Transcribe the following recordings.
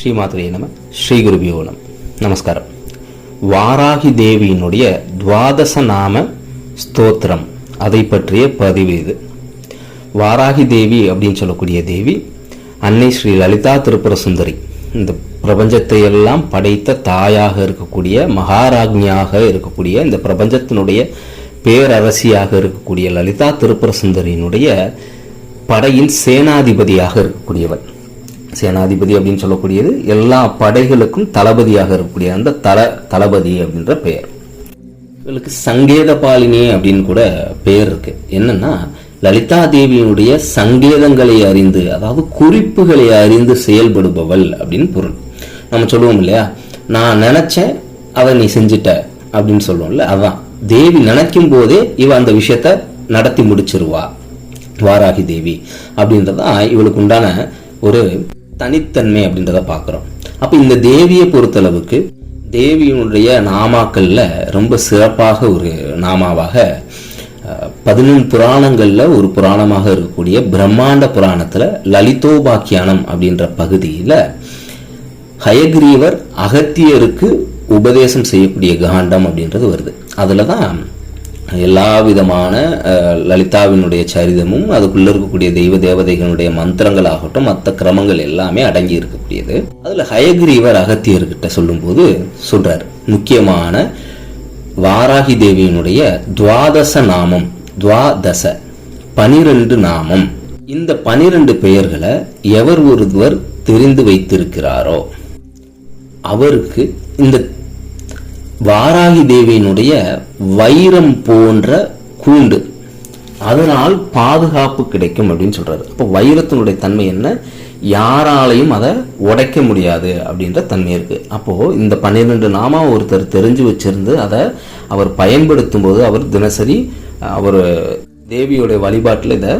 ஸ்ரீமாத்திரே நம ஸ்ரீ குருபியோ நமஸ்காரம். வாராகி தேவியினுடைய துவாதச நாம ஸ்தோத்திரம். அதை பற்றிய பதிவு இது. வாராகி தேவி அப்படின்னு சொல்லக்கூடிய தேவி அன்னை ஸ்ரீ லலிதா திருப்புர சுந்தரி இந்த பிரபஞ்சத்தை எல்லாம் படைத்த தாயாக இருக்கக்கூடிய மகாராஜ்ஞியாக இருக்கக்கூடிய இந்த பிரபஞ்சத்தினுடைய பேரரசியாக இருக்கக்கூடிய லலிதா திருப்புர சுந்தரியினுடைய படையின் சேனாதிபதியாக இருக்கக்கூடியவன் சேனாதிபதி அப்படின்னு சொல்லக்கூடியது எல்லா படைகளுக்கும் தளபதியாக இருக்கக்கூடிய அந்த தல தளபதி அப்படின்ற பெயர். இவளுக்கு சங்கேத பாலினி அப்படின்னு கூட பெயர் இருக்கு. என்னன்னா லலிதா தேவியினுடைய சங்கேதங்களை அறிந்து அதாவது குறிப்புகளை அறிந்து செயல்படுபவள் அப்படின்னு பொருள். நம்ம சொல்லுவோம் இல்லையா? நான் நினைச்சேன் அதை நீ செஞ்சிட்ட அப்படின்னு சொல்லுவோம்ல அதான். தேவி நினைக்கும் போதே இவ அந்த விஷயத்த நடத்தி முடிச்சிருவா. வாராகி தேவி அப்படின்றதான் இவளுக்கு உண்டான ஒரு தனித்தன்மை அப்படின்றத பார்க்குறோம். அப்போ இந்த தேவியை பொறுத்தளவுக்கு தேவியினுடைய நாமாக்கள்ல ரொம்ப சிறப்பாக ஒரு நாமாவாக பதினொன்று புராணங்களில் புராணங்கள்ல ஒரு புராணமாக இருக்கக்கூடிய பிரம்மாண்ட புராணத்துல லலிதோபாக்கியானம் அப்படின்ற பகுதியில ஹயக்ரீவர் அகத்தியருக்கு உபதேசம் செய்யக்கூடிய காண்டம் அப்படின்றது வருது. அதில் தான் எல்லா விதமான அஹ், லலிதாவினுடைய சரிதமும் அதுக்குள்ள இருக்கக்கூடிய தெய்வ தேவதைகளுடைய மந்திரங்கள் ஆகட்டும் மற்ற கிரமங்கள் எல்லாமே அடங்கி இருக்கக்கூடியது. அதுல ஹயகிரீவர் அகத்தியர்கிட்ட சொல்லும்போது சொல்றார். முக்கியமான வாராகி தேவியினுடைய துவாதச நாமம் துவாதச பனிரெண்டு நாமம். இந்த பனிரெண்டு பெயர்களை எவர் ஒருவர் தெரிந்து வைத்திருக்கிறாரோ அவருக்கு இந்த வாராகி தேவியினுடைய வைரம் போன்ற கூண்டு. அதனால் பாதுகாப்பு கிடைக்கும் அப்படின்னு சொல்றாரு. அப்போ வைரத்தினுடைய தன்மை என்ன? யாராலையும் அதை உடைக்க முடியாது அப்படின்ற தன்மை இருக்கு. அப்போ இந்த பன்னிரெண்டு நாமா ஒருத்தர் தெரிஞ்சு வச்சிருந்து அதை அவர் பயன்படுத்தும் போது அவர் தினசரி அவர் தேவியோடைய வழிபாட்டில் இதை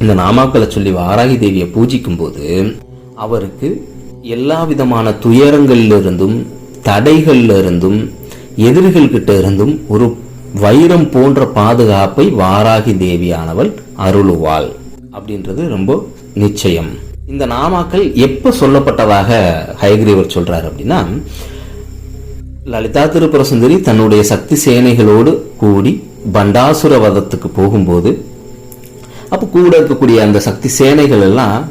இந்த நாமாக்களை சொல்லி வாராகி தேவியை பூஜிக்கும் போது அவருக்கு எல்லா விதமான துயரங்களிலிருந்தும் தடைகளிலிருந்தும் தடைகள்ல இருந்தும் எதிரிகள் கிட்ட இருந்தும் ஒரு வைரம் போன்ற பாதுகாப்பை வாராகி தேவியானவள் அருளுவாள். அப்படின்றது ரொம்ப நிச்சயம். இந்த நாமாக்கள் எப்ப சொல்லப்பட்டதாக ஹயக்ரீவர் சொல்றாரு அப்படின்னா லலிதா திருப்புர சுந்தரி தன்னுடைய சக்தி சேனைகளோடு கூடி பண்டாசுர வதத்துக்கு போகும்போது அப்போ கூட இருக்கக்கூடிய அந்த சக்தி சேனைகள் எல்லாம்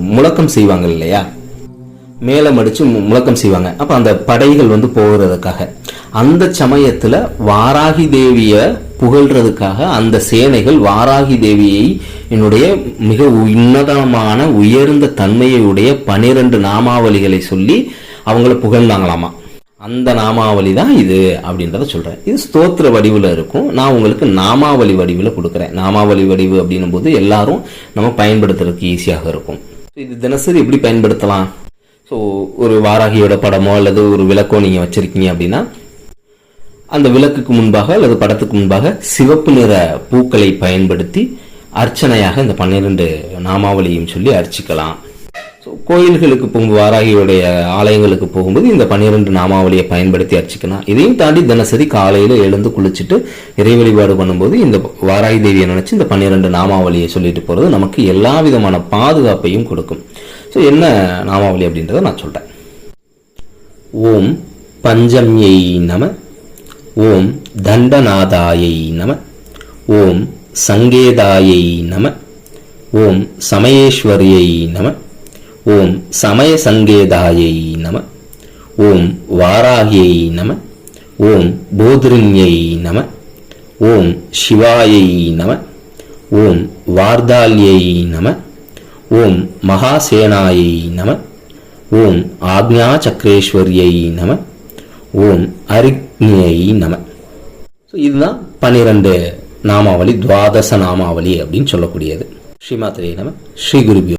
முழக்கம் செய்வாங்க இல்லையா? மேலே அடிச்சு மு- முழக்கம் செய்வாங்க. அப்ப அந்த படைகள் வந்து போகிறதுக்காக. அந்த சமயத்தில் வாராகி தேவியை புகழ்றதுக்காக அந்த சேனைகள் வாராகி தேவியை என்னுடைய மிக உன்னதமான உயர்ந்த தன்மையுடைய பனிரெண்டு நாமாவளிகளை சொல்லி அவங்கள புகழ்ந்தாங்களாமா. அந்த நாமாவளி தான் இது அப்படின்றத சொல்கிறேன் இது ஸ்தோத்திர வடிவில் இருக்கும். நான் உங்களுக்கு நாமாவளி வடிவில் கொடுக்குறேன். நாமாவளி வடிவு அப்படின்னும் போது எல்லாரும் நம்ம பயன்படுத்துறதுக்கு ஈஸியாக இருக்கும். இது தினசரி எப்படி பயன்படுத்தலாம்? ஸோ ஒரு வாராகியோட படமோ அல்லது ஒரு விளக்கோ நீங்கள் வச்சுருக்கீங்க அப்படின்னா அந்த விளக்குக்கு முன்பாக அல்லது படத்துக்கு முன்பாக சிவப்பு நிற பூக்களை பயன்படுத்தி அர்ச்சனையாக இந்த பன்னிரண்டு நாமாவளியும் சொல்லி அர்ச்சிக்கலாம். ஸோ கோயில்களுக்கு போகும் வாராகியுடைய ஆலயங்களுக்கு போகும்போது இந்த பன்னிரெண்டு நாமாவளியை பயன்படுத்தி அர்ச்சிக்கலாம். இதையும் தாண்டி தினசரி காலையில் எழுந்து குளிச்சுட்டு இறை வழிபாடு பண்ணும்போது இந்த வாராகி தேவியை நினைச்சு இந்த பன்னிரெண்டு நாமாவளியை சொல்லிட்டு போறது நமக்கு எல்லா விதமான பாதுகாப்பையும் கொடுக்கும். ஸோ என்ன நாமாவளி அப்படின்றத நான் சொல்றேன். ஓம் பஞ்சம்யை நம ஓம் தண்டநாதாயை நம ஓம் சங்கேதாயை நம ஓம் சமயேஸ்வரியை நம ஓம் சமய சங்கேதாயை நம ஓம் வாராகியை நம ஓம் போத்ரின்யை நம ஓம் சிவாயை நம ஓம் வார்தால்யை நம ஓம் மகாசேனாயை நம ஓம் ஆக்ஞாச்சக்ரேஸ்வரியை நம ஓம் அரிக் நேயி நம. ஸோ இதுதான் பன்னிரண்டு நாமாவளி துவாதச நாமாவளி அப்படின்னு சொல்லக்கூடியது. ஸ்ரீமாத்திரே நம ஸ்ரீ குருபியோ